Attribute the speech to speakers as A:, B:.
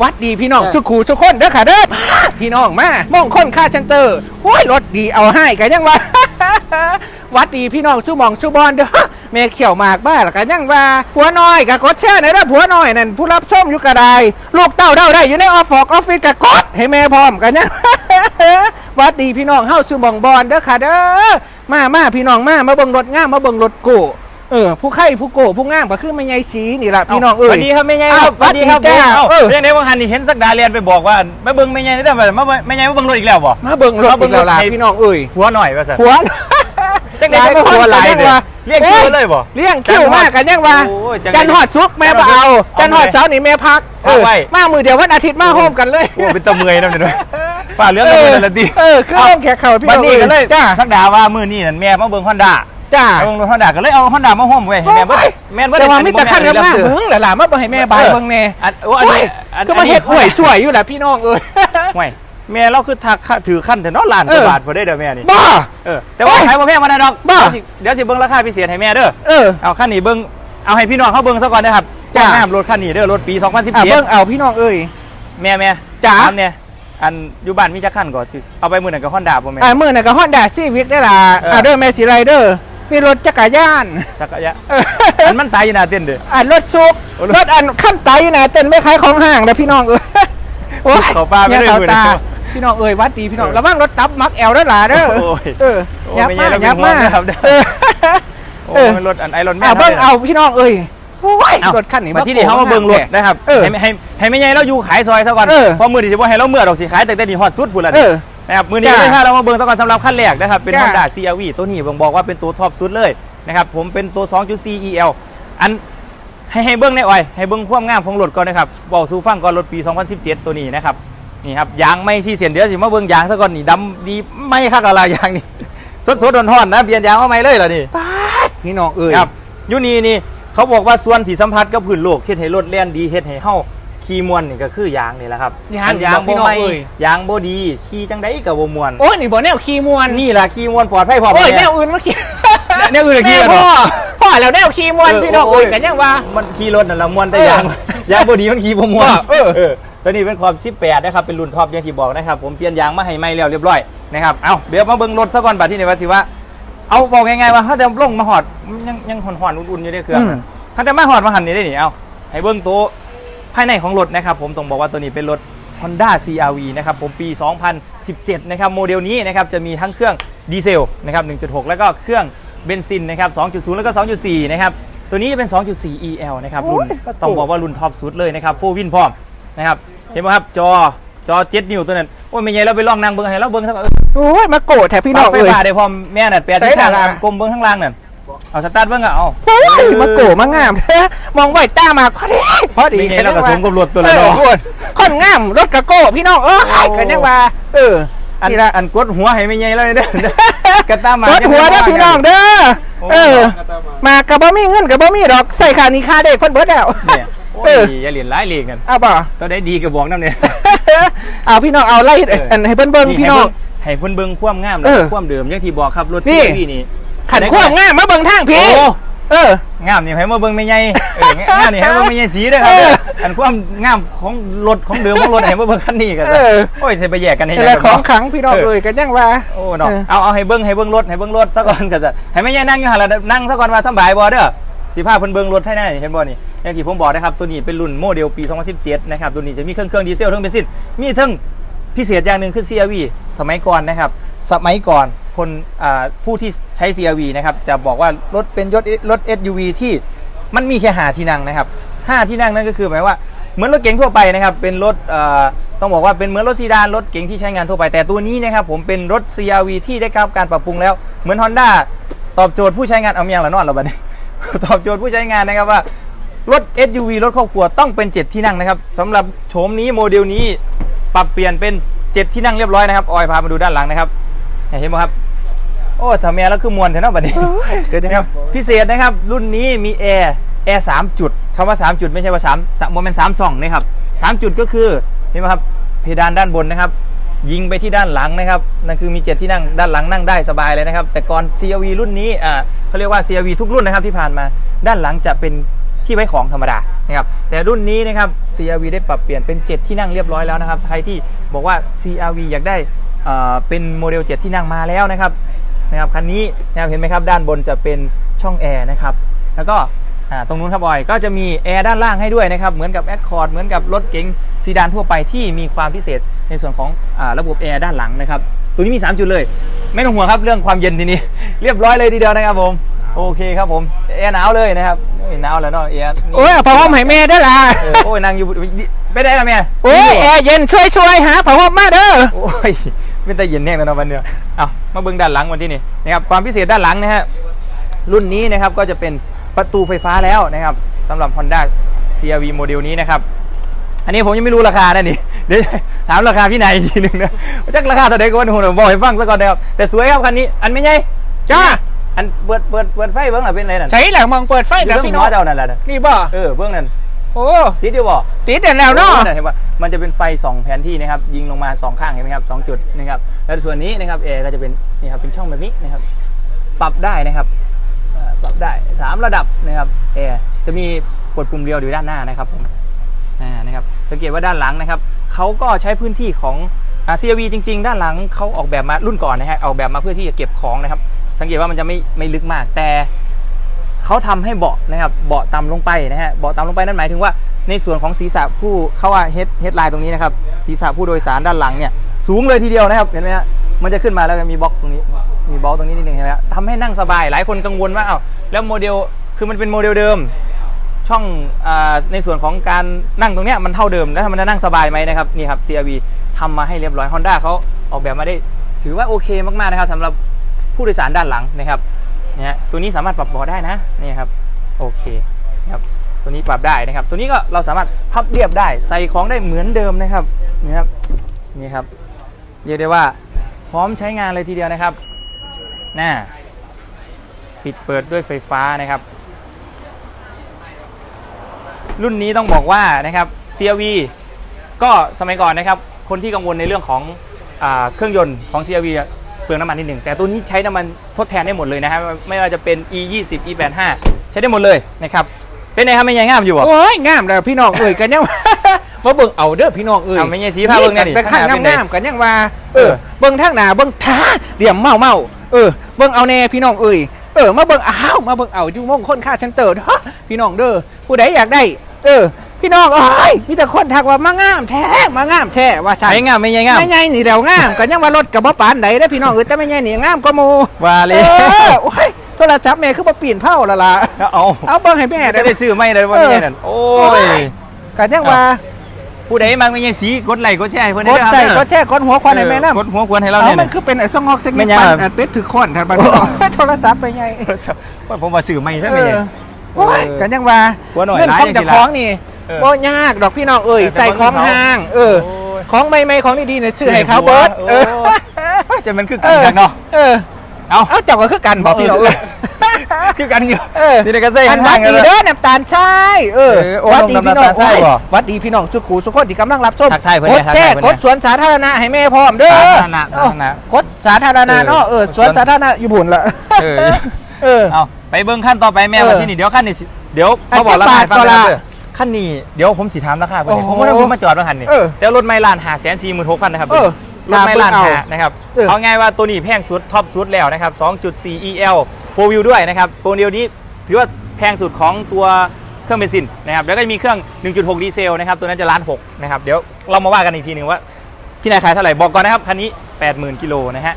A: วัดดีพี่น้องสุขูทุกคนเด้อค่ะเด้อมาพี่น้องมามองคนค่าเชนเตอร์โอ้ยรถดีเอาให้กันยังว่าวัดดีพี่น้องสู้หมองสู้บอลเด้อแม่เขียวหมากบ้าละกันยังว่าผัวน้อยกับกดแช่ในเด้อผัวน้อยนั่นผู้รับชมอยู่กระไดลูกเต้าเด้าได้อยู่ในออฟฟอกออฟฟิศกับกดให้แม่พร้อมกันยังวัดดีพี่น้องเฮาสู้หมองบอลเด้อค่ะเด้อมามาพี่น้องมามาเบิ่งรถงามมาเบิ่งรถกู เออผู้ไข่ผู้โกผู้งามก็คือแม่ใหญ่สีนี่ล่ะพี่น้องเอ้
B: ส
A: ย
B: วัสดีครับแม่ใหญ่ค
A: อ้า
B: รั
A: ว
B: บสวัสดีครับ
A: สวัสดีจ้า
B: เอ้า
A: เออ
B: เรื่องในวันหันนี่เห็นสักดาเรียนไปบอกว่ามาเบิ่งแม่ใหญ่ได้แบบมาเบิ่งแม่ใหญ่มาเบิ่งรถอีกแล้วบ่
A: มาเบิ่งรถ
B: มาเบิ่
A: อี
B: ง
A: ก
B: ร
A: แล้
B: ถ
A: วล่ะ
B: ให้
A: พี่น้องเอ้ย
B: หัวหน่อยว่าสัน
A: ผัว
B: จังได้จะหัวหลายเด้อเรียกคิวเลยบ่
A: เลี้ยงคิวมากกันยังว่า
B: โอ้ยจัง
A: จันหอดซุกแม่บ่เอา
B: เอา
A: จันหอดเสาร์นี่แม่พัก
B: เอาไว้
A: มามือเดียววันอาทิตย์มาโฮมกันเลย
B: โอ้เป็นตะเมอยนำเนี่ยฝ่าเรื่องตะเมอยนั่นละดิ
A: เออคือโฮมแขกเขาพี่
B: วัน
A: น้อง
B: นี้ก็เลย
A: จ้า
B: สักดาว่ามื้อนี้นั่นแม่มาเบิ่งฮอนด้า
A: จ้า
B: มาเบิ่งรถฮอนด้าก็เลยเอาฮอนด้ามาห่มไว้ให้แม่เบิ่งแม่นบ่
A: แต่
B: ได้
A: ว่ามิตรขั้น
B: แม่
A: กับ
B: บ่
A: มา
B: แซื้อ
A: เบิ่งหล่ะมาบ่ให้แม่บายเบิ่งแน่
B: อันโอ้อันนี้อัน
A: ก็มาเฮ็ดหวยช่วยอยู่แหละพี่น้องเอ้ย
B: ห่วยแม่เราคือทักถือขั้นแต่เนาะล้านกว่า
A: เออ
B: บาทบ่ได้เด้อแม่นี่
A: บ้า
B: เออแต่ว่า
A: โอ้ย
B: ขายบ่แพงมาได้ดอก
A: บ้า
B: เดี๋ยวสิเดี๋ยวสิเบิ่งราคาพิเศษให้แม่เด้อ
A: เออ
B: เอาคันนี้เบิ่งเอาให้พี่น้องเขาเบิ่งซะก่อนนะครับ
A: จ้ะ
B: แม่รถคันนี้เด้อรถปี
A: อะเบิ่ง
B: 2017
A: เอาพี่น้องเอ้ย
B: แม่แม่
A: จ๋า
B: ถมเนี่ยอันอยู่บ้านมีจักคันก่อนสิเอาไปมื้อนั้นก็ Honda บ่แม่
A: อ่ามื้อนั้นก็ Honda Civic ได้ล่ะ
B: เอออ่
A: อ่าเด้อแม่สิไรเดอร์ มีรถจักรยาน
B: จักรยาน
A: เออ
B: อันมันตายอยู่หน้าเต้นเด้อ
A: อ่ารถซุก
B: โอ้รถ
A: รถอันขั้นไตนะเต้นไม่ขายของห่างนะพี่น้องเอ้ย
B: ซุกเขาปลาไม่ได้
A: นี่ย
B: มือ
A: ตา
B: นะ
A: พี่น้องเอ้ยวัดดีพี่น้อง
B: เออ
A: ระวังรถตับมักแอลด้วยล่ะเด้อ
B: โอ้ย
A: เออ
B: โอ้
A: ยับ
B: ไม่
A: มา
B: ใช่
A: ยับมา
B: เราเป็นห่วงนะครับ
A: เออ
B: โอ้
A: เออ
B: มันรถอันไอรอนแม
A: อะ
B: น
A: เบิ่งเอาพี่น้องเอ้ยโอ้ย
B: เอา
A: รถคันนี้
B: มาที่นี่เขามาเบิ่งรถนะครับ
A: เออ
B: ให้ให้ให้แม่ใหญ่เราอยู่ขายซอยซะก่อน
A: เออ
B: เพราะมื้อนี้สิบ่ให้เราเมื่อดอกสิขายแต่แต่นี่ฮอดสุดพุ่นละ
A: เอ
B: นี่
A: อ
B: นะครับมือนี้
A: จ้ะ
B: เลยถ้าเรามาเบิ่งซะก่อนสำหรับขั้นแรกนะครับเป็น
A: จ้ะ
B: Honda CR-V ตัวนี้ผมบอกว่าเป็นตัวท็อปสุดเลยนะครับผมเป็นตัว 2.4 EL อันให้ให้เบิ่งในอ้อยให้เบิ่งความงามของรถก่อนนะครับบอกสู่ฟังก่อนรถปี 2017 ตัวนี้นะครับนี่ครับยางไม่ชี้เสียนเดี๋ยวสิมาเบิ่งยางซะก่อนนี่ดำดีไม่คักอะไรยางนี่สดๆร้อนๆนะเปลี่ยนยางมาใหม่เลยเหรอนี่
A: ป๊าดพี่น้องเอ้ย
B: ครับอยูนี่นี่เขาบอกว่าส่วนที่สัมผัสกับพื้นโลกเฮ็ดให้รถแล่นดีเฮ็ดให้เฮา ขี่มวนนี่ก็คือยางนี่แหละครับ
A: ยาง
B: อันยาง
A: บอกพี่
B: บ่
A: น้อง
B: ไม่
A: เอ้ย
B: ยางบ่ดีขี่จังไดก็บ่ม่วน
A: โอ้ยนี่บ่แนวขี่มวน
B: นี่ล่ะขี่มวนปลอดภัยพร้อม
A: โอ้ย
B: แแน
A: วอื่นมาขี่
B: แนวอื่นก็ขี่
A: แม่
B: กันเหร
A: พ่
B: อ
A: อ พ่อแล้วแนวขี่มวนพี่น้องเอ้ยกันยังว่า
B: มันขี่รถนั่นละม่วนแต่
A: เออ
B: ยางยางบ่ดีมันขี่บ่ม่วน
A: เออ
B: เออตัวนี้เป็นขอบ18นะครับเป็นรุ่นท็อปอย่างที่บอกนะครับผมเปลี่ยนยางมาให้ใหม่แล้วเรียบร้อยนะครับเอ้าเดี๋ยวมาเบิ่งรถซะก่อนบัดที่นี่ว่าสิว่าเอาบอกง่ายๆว่าถ้าจะลงมาหอดมันยังยังหอนๆอุ่นๆอยู่ในเครื่อง
A: อืม
B: น่ะถ้าจะมาหอดมาหันนี่ได้นี่เอาให้เบิ้งตัว ภายในของรถนะครับผมต้องบอกว่าตัวนี้เป็นรถ Honda CRV นะครับผมปี 2017 นะครับโมเดลนี้นะครับจะมีทั้งเครื่องดีเซลนะครับ 1.6 แล้วก็เครื่องเบนซินนะครับ 2.0 แล้วก็ 2.4 นะครับ ตัวนี้จะเป็น 2.4 EL นะครับรุ่น
A: โอ้ยประตู
B: ต้องบอกว่ารุ่นท็อปสุดเลยนะครับโฟวินพร้อมนะครับเห็นไหมครับจอจอ7นิ้วตัวนั้นโอ้ยไม่ใหญ่เราไปลองนั่งเบิ้งให้เราเบิ้งทั้งเออ
A: โอ้ยมาโกรธแถพี่
B: พี่
A: น้
B: น้
A: อ
B: องงไฟ
A: เอ้ย
B: ฟ้าได้พร้อมแม่น่ะแปด
A: ใช้
B: ที่ทาง
A: ดารา
B: กลมเบิ้งข้างล่างนั่น เอาสตาร์ทเบิ้งอะเอา
A: โอ้ยมาโกรธมางามแท้มองไว้ตามาพอดีพอดี
B: มีไงเราก็สมกับรถตัวละ
A: เอ
B: เนาะ
A: อโอ้ยคนงามรถกระโก้พี่น้องเอ้ยกันยังว่า เออ
B: อัน
A: นี่ละ
B: อันกดหัวให้ไม่ใหญ่แล้วเด้อกระตามมาร
A: ถหัวเด้อพี่น้องเด้อ
B: โอ้
A: เออ มากระบ่มีเงินกระบ่มีดอกใส่ค่านี้ค่าเด็กเพิ่นเบิดแล้ว
B: เนี่ยโอ้
A: เอยอ
B: อย่าเหรียญร้ายเลงกัน
A: เอาป่ะ
B: ตัวได้ดีก็บอกน้ำเนี่ย
A: เอาพี่น้องเอาไล่อันให้เพิ่นเบิ่งพี่น้อง
B: ให้เพิ่นเบิ่งความงาม
A: เอ
B: และ
A: อ
B: ความเดิมอย่างที่บอกครับรถ
A: นี่
B: ที่นี่
A: ขันควงงามมาเบิ่งทางพี่
B: โอ้
A: เออ
B: งามนี่ให้มาเบิ่งไม่ใหญ่เอองามนี่ให้มาเบิ่งไม่ใหญ่สีเด้อครับ
A: เออ
B: อันความงามของรถของเดิมของรถให้มาเบิ่งคันนี้กัน
A: เออ
B: โอ้ยสิไปแยกกันให้
A: นี่
B: ยัง
A: แหละ
B: กัน
A: ของ
B: เนาะ
A: ขลังพี่น้องเอ้ยกันยังว่า
B: โอ้เนาะ
A: เออ
B: เอาเอาให้เบิ้งให้เบิ้งรถให้เบิ้งรถซะก่อนก็จะให้แม่ย่านั่งอยู่หันละนั่งซะก่อนว่าสำบายบ่เด้อสิพาเพิ่นเบิ้งรถให้ได้เห็นบ่นี่อย่างที่ผมบอกนะครับตัวนี้เป็นรุ่นโมเดลปี 2017 นะครับตัวนี้จะมีเครื่องเครื่องดีเซลเครื่องเบนซินมีทั้งพิเศษอย่างหนึ่งคือ CRV สมัยก่อนนะครับ สมัยก่อนคนผู้ที่ใช้ CRV นะครับจะบอกว่ารถเป็นยศรถ SUV ที่มันมีแค่หาที่นั่งนะครับห้าที่นั่งนั่นก็คือหมายว่าเหมือนรถเก๋งทั่วไปนะครับเป็นรถต้องบอกว่าเป็นเหมือนรถซีดานรถเก๋งที่ใช้งานทั่วไปแต่ตัวนี้นะครับผมเป็นรถ CRV ที่ได้รับการปรับปรุงแล้ว เหมือน Honda ตอบโจทย์ผู้ใช้งานเอาเมียงละนอนเราบัดนี้ตอบโจทย์ผู้ใช้งานนะครับว่ารถ SUV รถครอบครัวต้องเป็น 7 ที่นั่งนะครับสำหรับโฉมนี้โมเดลนี้ปรับเปลี่ยนเป็น 7 ที่นั่งเรียบร้อยนะครับออยพามาดูด้านหลังนะครับ เห็นไหมครับ โอ้ถ้าแม่แล้วคือมวนเถอะเนาะบัดนี้
A: เกิดยัง
B: นะครับพิเศษนะครับ รุ่นนี้มีแอร์แอร์สามจุดคำว่า3จุดไม่ใช่ว่า3สามโมเมนต์สามสองนะครับสามจุดก็คือเห็นไหมครับเพดานด้านบนนะครับ ยิงไปที่ด้านหลังนะครับนั่นคือมีเจ็ดที่นั่งด้านหลังนั่งได้สบายเลยนะครับ แต่ก่อน CRV รุ่นนี้อ่าเขาเรียกว่า CRV ทุกรุ่นนะครับที่ผ่านมาด้านหลังจะเป็นที่ไว้ของธรรมดานะครับแต่รุ่นนี้นะครับ CRV ได้ปรับเปลี่ยนเป็น 7 ที่นั่งเรียบร้อยแล้วนะครับใครที่บอกว่า CRV อยากได้ เป็นโมเดล 7 ที่นั่งมาแล้วนะครับนะครับคันนี้นะครับเห็นไหมครับด้านบนจะเป็นช่องแอร์นะครับแล้วก็ตรงนู้นครับบอยก็จะมีแอร์ด้านล่างให้ด้วยนะครับเหมือนกับ Accord เหมือนกับรถเก๋งซีดานทั่วไปที่มีความพิเศษในส่วนของอระบบแอร์ด้านหลังนะครับตัวนี้มี 3 จุดเลย ไม่ต้องห่วงครับเรื่องความเย็นทีนี้ เรียบร้อยเลยทีเดียวนะครับผม โอเคครับผมแอร์หนาวเลยนะครับโอ้ยหนาวแล้วเนาะแอร์นี่
A: โอ้ยเอาผ้าห่มให้แม่ได้อล่ะ
B: เออโอ้ยนั่งอยู่ไม่ได้ละแม่
A: โอ้ยแอร์เย็นช่วยช่วยๆหาผ้าห่มมาเด้อ
B: โอ้ยเป็นแต่เย็นแน่เลยเนาะวันเนี้ยเอามาเบิ่งด้านหลังวันที่นี่นะครับความพิเศษด้านหลังนะฮะรุ่นนี้นะครับก็จะเป็นประตูไฟฟ้าแล้วนะครับสำหรับ Honda CRV โมเดลนี้นะครับ อันนี้ผมยังไม่รู้ราคานะนี่ เดี๋ยวถามราคาพี่นายอีกทีหนึงนะจักราคาเท่าไหร่ก็วันผมบอกให้ฟังซะก่อนนะครับแต่สวยครับคันนี้อันไม่ใหญ่
A: จ้า
B: อันเปิดเปิดเปิดไฟเบิ้งหน่ะเป็นไรนั่น
A: ใช้แหละมองเปิดไฟ
B: อยู่
A: เดี๋ยว
B: เรื่อง
A: พี่
B: หั
A: น้อ
B: ว
A: ง
B: เจ้านั่นแหละนะ
A: นี่บ่
B: เออเบื้องนั้น
A: โอ้
B: ติดอยู่บ่
A: ติดเด่นแล้วเนาะ
B: เห็นว่ามันจะเป็นไฟสองแผนที่นะครับยิงลงมาสองข้างเห็นไหมครับสองจุดนะครับแล้วส่วนนี้นะครับแอร์ก็จะเป็นนี่ครับเป็นช่องแบบนี้นะครับ ปรับได้นะครับอ่าปรับได้สามระดับนะครับแอร์จะมีกดปุ่มเดียวอยู่ด้านหน้านะครับผมอ่านะครับสังเกตว่าด้านหลังนะครับเขาก็ใช้พื้นที่ของอ่า CRV จริง ๆ ด้านหลังเขาออกแบบมารุ่นก่อนนะฮะออกแบบมาเพื่อที่จะเก็บของนะครับ สังเกตว่ามันจะไม่ไม่ลึกมาก แต่เขาทำให้เบาะนะครับเบาะต่ำลงไปนะฮะเบาะต่ำลงไปนั่นหมายถึงว่าในส่วนของศีรษะผู้เขาว่าเฮดเฮดไลน์ตรงนี้นะครับศีรษะผู้โดยสารด้านหลังเนี่ยสูงเลยทีเดียวนะครับเห็นไหมฮะมันจะขึ้นมาแล้วก็มีบล็อกตรงนี้มีบล็อกตรงนี้นิดนึงเห็นไหมฮะทำให้นั่งสบายหลายคนกังวลว่าอ้าวแล้วโมเดลคือมันเป็นโมเดลเดิม ช่องอในส่วนของการนั่งตรงเนี้ยมันเท่าเดิมแล้วมันจะนั่งสบายไหมนะครับนี่ครับ CRV ทำมาให้เรียบร้อย Honda เขาออกแบบมาได้ ถือว่าโอเคมากๆนะครับสำหรับ ผู้โดยสารด้านหลังนะครับเนี่ยตัวนี้สามารถปรับเบาะได้นะนี่ครับโอเคครับตัวนี้ปรับได้นะครับ ตัวนี้ก็เราสามารถพับเรียบได้ใส่ของได้เหมือนเดิมนะครับนี่ครับนี่ครับเรียกได้ว่าพร้อมใช้งานเลยทีเดียวนะครับน่าปิดเปิดด้วยไฟฟ้านะครับ รุ่นนี้ต้องบอกว่านะครับ CRV ก็สมัยก่อนนะครับ คนที่กังวลในเรื่องของอเครื่องยนต์ของ CRV เปลืองน้ำมันนิดหนึ่งแต่ตัวนี้ใช้น้ำมันทดแทนได้หมดเลยนะครับไม่ว่าจะเป็น E 2 0 E 8 5ใช้ได้หมดเลยนะครับเป็นไงครับไม่ยังงามอยู่บ่
A: โอ้ยงามแล้วพี่น้องเอ่ยกันยังมาเบิ่งเอาเด้อพี่น้องเอ่ย
B: เอาไม่ใช่สีผ้าเบิ่งแน่ดิ
A: แต่ข้าง
B: ข้างหน้าเป็นไง
A: งามๆกันยังว่าเออ
B: เออ
A: เบิ่งทางหน้าเบิ่งท่าเดี่ยมเมาเมาเออเบิ่งเอาแน่พี่น้องเอ่ยเออมาเบิ่งอ้าวมาเบิ่งเอาอยู่มงคลค่าเซ็นเตอร์เด้อพี่น้องเด้อผู้ใดอยากได้ เออ พี่น้องเอ้ยมีแต่คนทักว่ามางามแท้มางามแท้ว่าใช่
B: ไม่งามไม่ยังงาม
A: ไม่ไงนี่แล้วงามกันยังว่ารถกับบ่ปานไหนเด้อพี่น้องเอ้ยแต่ไม่ไงนี่งามก็โม
B: ว่าเลย
A: เออโอ้ยโทรศัพท์แม่คือบ่ปีนเผาละล่ะ
B: เอา
A: เอาเบิ่งให้แม่
B: จะ
A: ได้
B: ได้ซื้อไม่เลยว่าไม่ใช่นั่นโอ้ย
A: กันยังว่า
B: ผู้ใดมักไม่ยังสีกดไลค์กดแชร์ให้เพิ่น
A: ก
B: ได้
A: ด
B: เด้อ
A: ใจ
B: ครับ
A: กดแช่กดหัวควันให้แม่น้ำ
B: กดหัวควรให้เรา
A: เอา
B: เนี่ย
A: มันคือเป็นไอ้สงอกเซ็ก
B: ไม่
A: นิ
B: ยาก
A: ปันอันเป็ดถือคนท่านบัดนี้โทรศัพท์ไปไง
B: ว่าผมว่าซื้อไม่ใช่ไหม
A: เอ
B: เนี่ย
A: อโอ้ยกันยังว่า
B: หัวหน่อย
A: เงิน
B: ร้าย
A: ของ
B: จั
A: เจาก
B: งสิล่ะ
A: ของนี่
B: เออ
A: บ่ยากดอกพี่น้องเอ้ย
B: แต่
A: ใส่ของ
B: บางทีเขา
A: ห้าง เออ
B: โอ้ย
A: ของใหม่ๆของดีๆเนี่ยซื้อให้เขาเบิร์ด
B: โอ้
A: เออ
B: จะมันคือกันกันเนาะ
A: เออ
B: เอา
A: เอาเจ้าก็คือกันบอกพี่น้องเอ้ย
B: คือกันอยู่
A: เออ
B: นี่ในกระเซ่
A: อันวั
B: ข้า
A: ด
B: งๆกัน
A: ดี
B: เลย
A: เด้อน้ำตาลทรายเออ
B: เออโอ้
A: วัด
B: ลง
A: ดี
B: น้ำ
A: พี่น้อง
B: ตาลทรายบ่
A: โอ้ยวัดดีพี่น้องสุขูสุขคนที่กำลังรับชม
B: ทักทายเพิ่น
A: ก
B: เนี่
A: ด
B: ยทัก
A: แช
B: ทาย
A: ร์
B: เพิ่น
A: ก
B: เนี่
A: ด
B: ย
A: สวนสาธารณะให้แม่พร้อมเด้อ
B: สาธารณะสาธารณะ
A: กดสาธารณะเนาะเออสวน
B: สวน
A: สาธารณะอยู่บุญละ
B: เออ
A: เออ
B: เอาไปเบิ้งขั้นต่อไปแม่
A: เออ
B: วันที่นี่เดี๋ยวขั้นนี้สิเดี๋ยว
A: อัน
B: เขาบอกราคาให้ฟัง
A: จะ
B: เลย
A: บาท
B: นะ ขั้นนี้เดี๋ยวผมสิถามราคาเพิ่นเนี่ย
A: โอ้
B: ผม
A: โห
B: ว่าผมมาจอดว่าคันนี้
A: เออ
B: แต่รถไม่ล้านหาแสนสี่หมื่นหกพันนะครับ
A: เออ
B: รถไม่ล้าน
A: เอา
B: หานะครับ
A: เออ
B: เอาง่ายว่าตัวนี้แพงสุดท็อปสุดแล้วนะครับ 2.4 EL 4 wheel ด้วยนะครับตัวเดียวนี้ถือว่าแพงสุดของตัวเครื่องเบนซินนะครับแล้วก็มีเครื่อง 1.6 ดีเซลนะครับตัวนั้นจะล้านหกนะครับเดี๋ยวเรามาว่ากันอีกทีหนึ่งว่าพี่นายขายเท่าไหร่บอกก่อนนะครับคันนี้ 80,000กิโลนะฮะ